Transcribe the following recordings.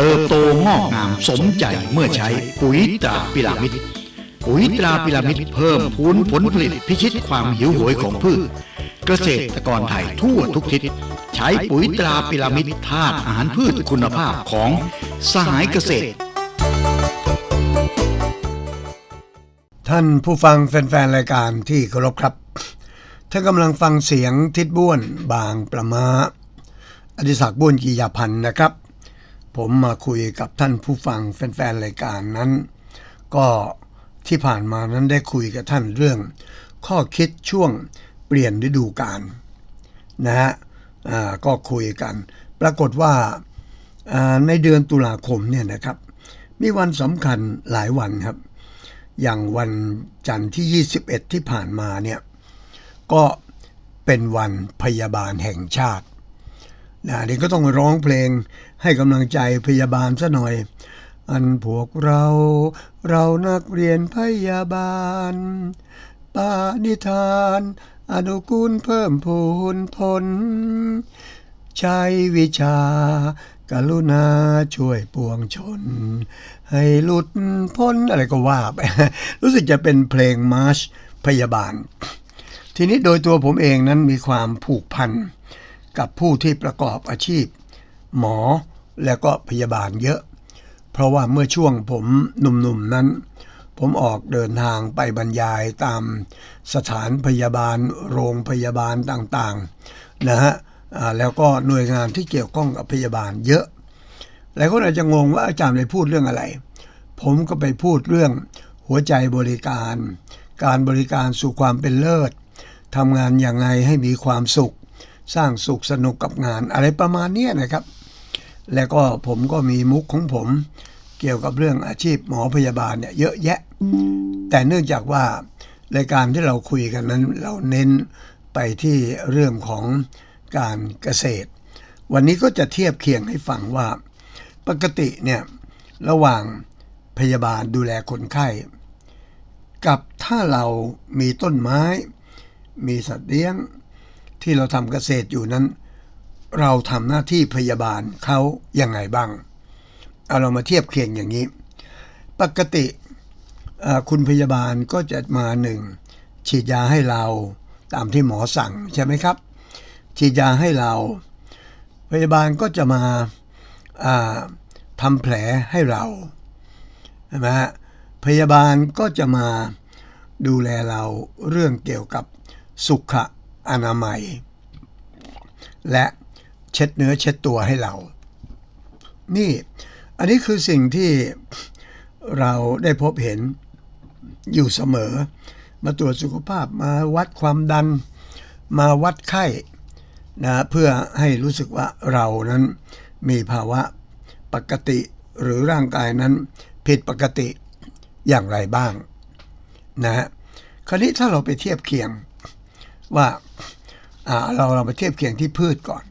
เติบโตงอกงามสมใจเมื่อใช้ปุ๋ยตราพิรามิดปุ๋ยตราพิรามิดเพิ่มพูนผลผลิตพิชิตความหิวโหยของพืช เกษตรกรไทยทั่วทุกทิศใช้ปุ๋ยตราพิรามิดธาตุอาหารพืชคุณภาพของสหายเกษตร ท่านผู้ฟังแฟนๆรายการที่เคารพครับท่านกำลังฟังเสียงทิดบ้วนบางประมาอดิศักดิ์บ้วนกียาพันธ์นะครับ ผมมาคุยกับท่านผู้ฟังแฟนๆรายการนั้น ก็ที่ผ่านมานั้นได้คุยกับท่านเรื่อง ข้อคิดช่วงเปลี่ยนฤดูกาลนะฮะก็คุยกัน ปรากฏว่าในเดือนตุลาคมเนี่ยนะครับ มีวันสำคัญหลายวันครับ อย่างวันจันทร์ที่ 21 ที่ผ่านมาเนี่ยก็เป็นวันพยาบาลแห่งชาติ นะนี่ก็ต้องร้องเพลงให้กำลังใจพยาบาลซะหน่อย อันพวกเรา เรานักเรียนพยาบาลปานิธาน อนุกูลเพิ่มพูนผลใช้วิชากรุณาช่วยปวงชน ให้หลุดพ้นอะไรก็ว่าไป รู้สึกจะเป็นเพลงมาร์ชพยาบาล ทีนี้โดยตัวผมเองนั้นมีความผูกพัน กับผู้ที่ประกอบอาชีพ หมอและก็พยาบาลเยอะ เพราะว่าเมื่อช่วงผมหนุ่มๆนั้น ผมออกเดินทางไปบรรยายตามสถานพยาบาล โรงพยาบาลต่างๆนะฮะแล้วก็หน่วยงานที่เกี่ยวข้องกับพยาบาลเยอะหลายคนอาจจะงงว่าอาจารย์ไปพูดเรื่องอะไร ผมก็ไปพูดเรื่องหัวใจบริการ การบริการสู่ความเป็นเลิศทำงานอย่างไรให้มีความสุข สร้างสุขสนุกกับงานอะไรประมาณนี้นะครับ แล้วก็ผมก็มีมุกของผม เกี่ยวกับเรื่องอาชีพหมอพยาบาลเนี่ยเยอะแยะ แต่เนื่องจากว่ารายการที่เราคุยกันนั้น เราเน้นไปที่เรื่องของการเกษตร วันนี้ก็จะเทียบเคียงให้ฟังว่า ปกติเนี่ยระหว่างพยาบาลดูแลคนไข้ กับถ้าเรามีต้นไม้ มีสัตว์เลี้ยง ที่เราทำเกษตรอยู่นั้น เราทำหน้าที่พยาบาลเขายังไงบ้าง เอาเรามาเทียบเคียงอย่างนี้ ปกติคุณพยาบาลก็จะมาหนึ่งฉีดยาให้เราตามที่หมอสั่งใช่ไหมครับ ฉีดยาให้เรา พยาบาลก็จะมาาทำแผลให้เราใช่ไหมฮะพยาบาลก็จะมาดูแลเราเรื่องเกี่ยวกับสุข อนามัย และเช็ดเนื้อเช็ดตัวให้เรา นี่อันนี้คือสิ่งที่เราได้พบเห็นอยู่เสมอ มาตรวจสุขภาพมาวัดความดัน มาวัดไข้นะเพื่อให้รู้สึกว่าเรานั้นมีภาวะปกติหรือร่างกายนั้นผิดปกติอย่างไรบ้างนะฮะคราวนี้ถ้าเราไปเทียบเคียงว่าอ่า เราเราไปเทียบเคียงที่พืชก่อน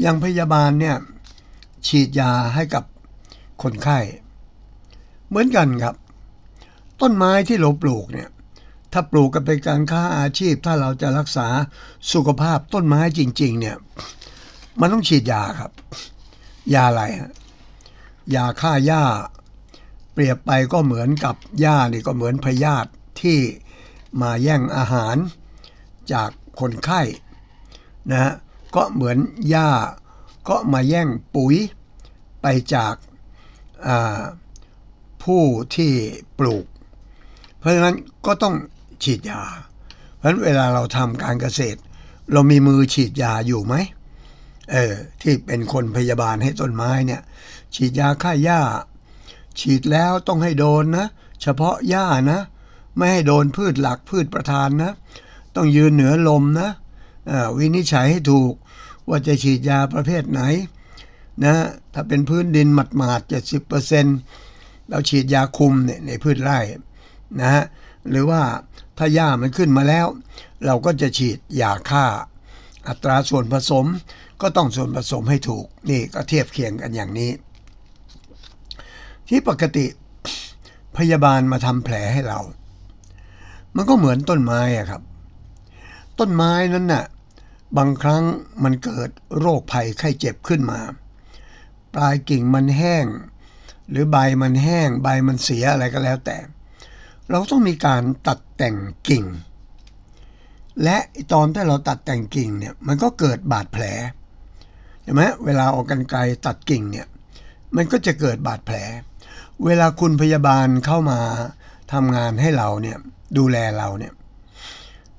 อย่างพยาบาลเนี่ยฉีดยาให้กับคนไข้ เหมือนกันครับ ต้นไม้ที่เราปลูกเนี่ยถ้าปลูกกันเป็นการค้าอาชีพ ถ้าเราจะรักษาสุขภาพต้นไม้จริง ๆ เนี่ย มันต้องฉีดยาครับ ยาอะไรฮะยาฆ่าหญ้า เปรียบไปก็เหมือนกับหญ้านี่ก็เหมือนพยาธิที่มาแย่งอาหารจาก คนไข้นะฮะก็เหมือนหญ้าก็มาแย่งปุ๋ยไปจากาผู้ที่ปลูก เพราะฉะนั้นก็ต้องฉีดยา เพราะฉะนั้นเวลาเราทำการเกษตร เรามีมือฉีดยาอยู่ไหมเออที่เป็นคนพยาบาลให้ต้นไม้เนี่ย ฉีดยาฆ่าหญ้า ฉีดแล้วต้องให้โดนนะ เฉพาะหญ้านะ ไม่ให้โดนพืชหลักพืชประธานนะ ต้องยืนเหนือลมนะวินิจฉัยให้ถูกว่าจะฉีดยาประเภทไหนนะถ้าเป็นพื้นดินหมัดหมาดเจ็ดสิบเปอร์เซ็นเราฉีดยาคุมเนี่ยในพืชไร่นะฮะหรือว่าถ้าหญ้ามันขึ้นมาแล้ว เราก็จะฉีดยาฆ่า อัตราส่วนผสมก็ต้องส่วนผสมให้ถูก นี่ก็เทียบเคียงกันอย่างนี้ ที่ปกติพยาบาลมาทำแผลให้เรา มันก็เหมือนต้นไม้อะครับ ต้นไม้นั้นน่ะบางครั้งมันเกิดโรคภัยไข้เจ็บขึ้นมา ปลายกิ่งมันแห้ง หรือใบมันแห้ง ใบมันเสียอะไรก็แล้วแต่ เราต้องมีการตัดแต่งกิ่ง และตอนที่เราตัดแต่งกิ่งเนี่ยมันก็เกิดบาดแผลใช่ไหมเวลาออกกันไกรตัดกิ่งเนี่ยมันก็จะเกิดบาดแผล เวลาคุณพยาบาลเข้ามาทำงานให้เราเนี่ยดูแลเราเนี่ย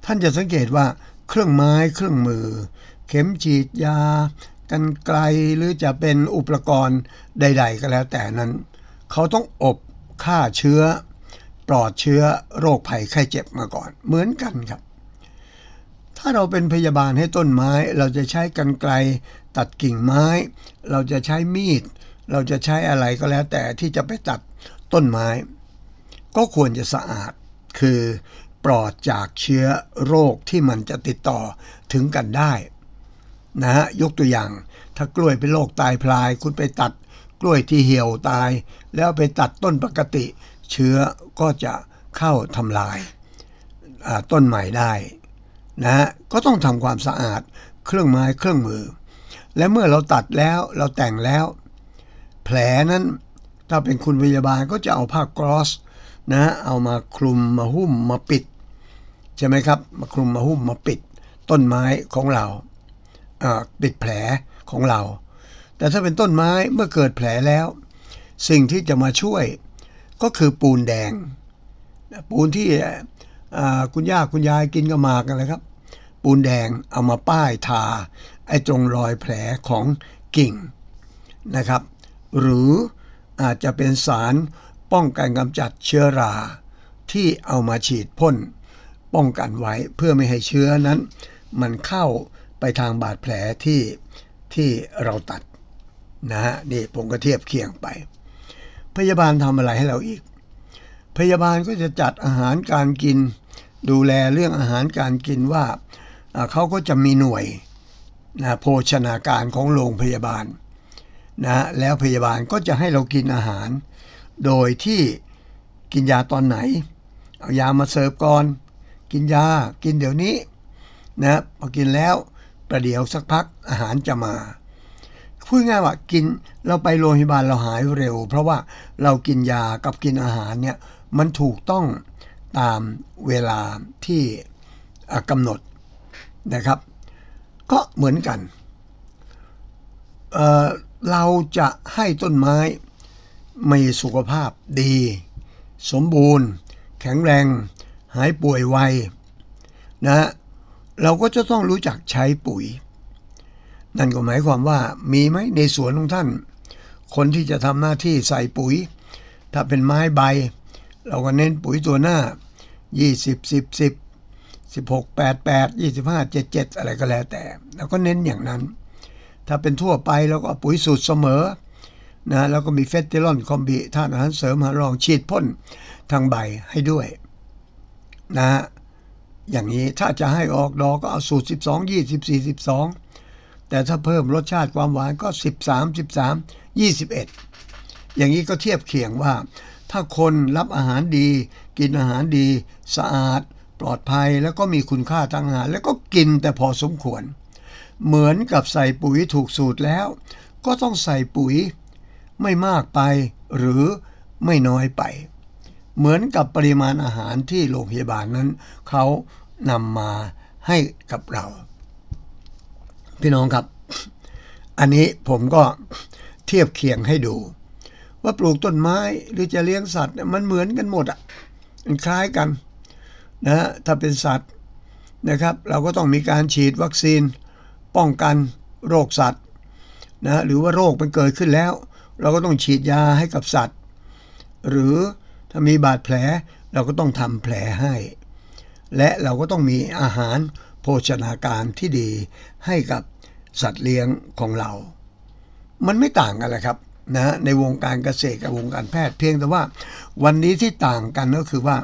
ท่านจะสังเกตว่าเครื่องไม้เครื่องมือ เข็มฉีดยา กันไกลหรือจะเป็นอุปกรณ์ใด ๆ ก็แล้วแต่นั้น เขาต้องอบฆ่าเชื้อ ปลอดเชื้อโรคภัยไข้เจ็บมาก่อน เหมือนกันครับ ถ้าเราเป็นพยาบาลให้ต้นไม้ เราจะใช้กันไกลตัดกิ่งไม้ เราจะใช้มีด เราจะใช้อะไรก็แล้วแต่ที่จะไปตัดต้นไม้ ก็ควรจะสะอาด คือ ปลอดจากเชื้อโรคที่มันจะติดต่อถึงกันได้นะฮะยกตัวอย่าง ถ้ากล้วยเป็นโรคตายพลาย คุณไปตัดกล้วยที่เหี่ยวตาย แล้วไปตัดต้นปกติ เชื้อก็จะเข้าทำลายต้นใหม่ได้นะฮะก็ต้องทำความสะอาดเครื่องไม้เครื่องมือ และเมื่อเราตัดแล้วเราแต่งแล้ว แผลนั้นถ้าเป็นคุณพยาบาลก็จะเอาผ้ากรอสนะเอามาคลุมมาหุ้มมาปิด ใช่ไหมครับ มาคลุมมาหุ้มมาปิดต้นไม้ของเราปิดแผลของเรา แต่ถ้าเป็นต้นไม้เมื่อเกิดแผลแล้ว สิ่งที่จะมาช่วยก็คือปูนแดง ปูนที่คุณย่าคุณยายกินกระหมากกันเลยครับ ปูนแดงเอามาป้ายทา ไอ้ตรงรอยแผลของกิ่งนะครับ หรืออาจจะเป็นสารป้องกันกำจัดเชื้อราที่เอามาฉีดพ่น ป้องกันไว้เพื่อไม่ให้เชื้อนั้น มันเข้าไปทางบาดแผลที่ที่เราตัดนะฮะนี่ผมก็เทียบเคียงไป พยาบาลทำอะไรให้เราอีก พยาบาลก็จะจัดอาหารการกิน ดูแลเรื่องอาหารการกินว่าเขาก็จะมีหน่วยนะโภชนาการของโรงพยาบาลนะแล้วพยาบาลก็จะให้เรากินอาหาร โดยที่กินยาตอนไหน เอายามาเสิร์ฟก่อน กินยา กินเดี๋ยวนี้นะพอกินแล้วประเดี๋ยวสักพักอาหารจะมาพูดง่ายว่ากินเราไปโรงพยาบาลเราหายเร็ว เพราะว่าเรากินยากับกินอาหารเนี่ยมันถูกต้องตามเวลาที่กำหนดนะครับ ก็เหมือนกันเเราจะให้ต้นไม้มีสุขภาพดี สมบูรณ์ แข็งแรง หายป่วยไวนะฮะเราก็จะต้องรู้จักใช้ปุ๋ย นั่นก็หมายความว่ามีไหมในสวนของท่าน คนที่จะทำหน้าที่ใส่ปุ๋ย ถ้าเป็นไม้ใบ เราก็เน้นปุ๋ยตัวหน้า 20 10 10 16 8 8 25 7 7 อะไรก็แล้วแต่เราก็เน้นอย่างนั้น ถ้าเป็นทั่วไปเราก็ปุ๋ยสูตรเสมอนะแล้วก็มีเฟสติลอนคอมบิธาตุอาหารเสริมหารองฉีดพ่นทางใบให้ด้วย นะฮะอย่างนี้ถ้าจะให้ออกดอกก็เอาสูตร 12 24 12 แต่ถ้าเพิ่มรสชาติความหวานก็ 13 13 21 อย่างนี้ก็เทียบเคียงว่า ถ้าคนรับอาหารดี กินอาหารดี สะอาด ปลอดภัยแล้วก็มีคุณค่าทางอาหาร แล้วก็กินแต่พอสมควร เหมือนกับใส่ปุ๋ยถูกสูตรแล้ว ก็ต้องใส่ปุ๋ยไม่มากไปหรือไม่น้อยไป เหมือนกับปริมาณอาหารที่โรงพยาบาลนั้น เขานำมาให้กับเรา พี่น้องครับ อันนี้ผมก็เทียบเคียงให้ดู ว่าปลูกต้นไม้หรือจะเลี้ยงสัตว์ มันเหมือนกันหมดอะมันคล้ายกันนะถ้าเป็นสัตว์นะครับ เราก็ต้องมีการฉีดวัคซีน ป้องกันโรคสัตว์นะหรือว่าโรคมันเกิดขึ้นแล้ว เราก็ต้องฉีดยาให้กับสัตว์ หรือ ถ้ามีบาดแผลเราก็ต้องทำแผลให้ และเราก็ต้องมีอาหารโภชนาการที่ดีให้กับสัตว์เลี้ยงของเรา มันไม่ต่างกันเลยครับนะในวงการเกษตรกับวงการแพทย์เพียงแต่ว่า วันนี้ที่ต่างกันก็คือว่า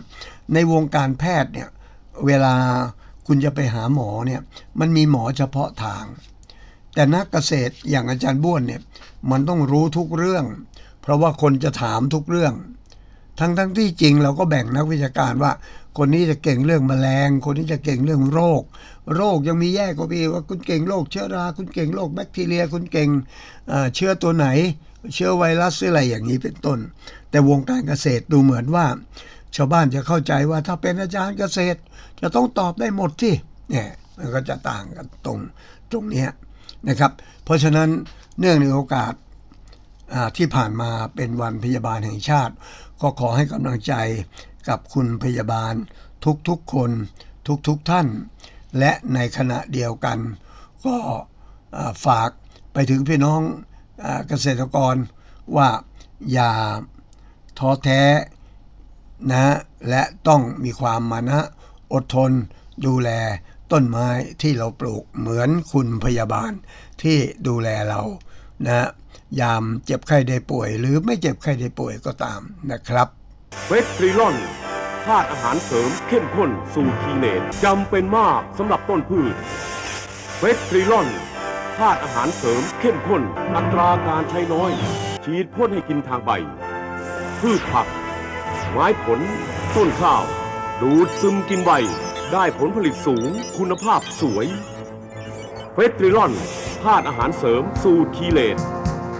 ในวงการแพทย์เนี่ยเวลาคุณจะไปหาหมอเนี่ยมันมีหมอเฉพาะทาง แต่นักเกษตรอย่างอาจารย์บ้วนเนี่ยมันต้องรู้ทุกเรื่อง เพราะว่าคนจะถามทุกเรื่อง ทั้งทั้งที่จริงเราก็แบ่งนักวิชาการว่า คนนี้จะเก่งเรื่องแมลง คนนี้จะเก่งเรื่องโรค โรคยังมีแยกกว่าไปอีว่าคุณเก่งโรคเชื้อรา คุณเก่งโรคแบคทีเรีย คุณเก่งเชื้อตัวไหน เชื้อไวรัสอะไรอย่างนี้เป็นต้น แต่วงการเกษตรดูเหมือนว่า ชาวบ้านจะเข้าใจว่าถ้าเป็นอาจารย์เกษตร จะต้องตอบได้หมดที่เนี่ยมันก็จะต่างกันตรงตรงนี้นะครับ เพราะฉะนั้นเนื่องในโอกาสที่ผ่านมาเป็นวันพยาบาลแห่งชาติ ก็ขอให้กำลังใจกับคุณพยาบาล ทุกๆคนทุกๆท่าน และในขณะเดียวกัน ก็ฝากไปถึงพี่น้องเกษตรกรว่าอย่าท้อแท้นะและต้องมีความมานะอดทนดูแลต้นไม้ที่เราปลูกเหมือนคุณพยาบาลที่ดูแลเรานะ ยามเจ็บไข้ได้ป่วย หรือไม่เจ็บไข้ได้ป่วยก็ตามนะครับเวสตรีลอนธาตุอาหารเสริมเข้มข้นสูตรทีเนตจำเป็นมากสำหรับต้นพืชเวสตรีลอนธาตุอาหารเสริมเข้มข้น อัตราการใช้น้อย ฉีดพ่นให้กินทางใบ พืชผัก ไม้ผล ต้นข้าว ดูดซึมกินใบ ได้ผลผลิตสูง คุณภาพสวยเวสตรีลอนธาตุอาหารเสริมสูตรทีเลต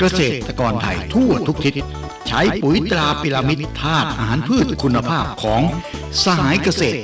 เกษตรกรไทยทั่วทุกทิศ ใช้ปุ๋ยตราพิรามิดธาตุอาหารพืชคุณภาพของสหายเกษตร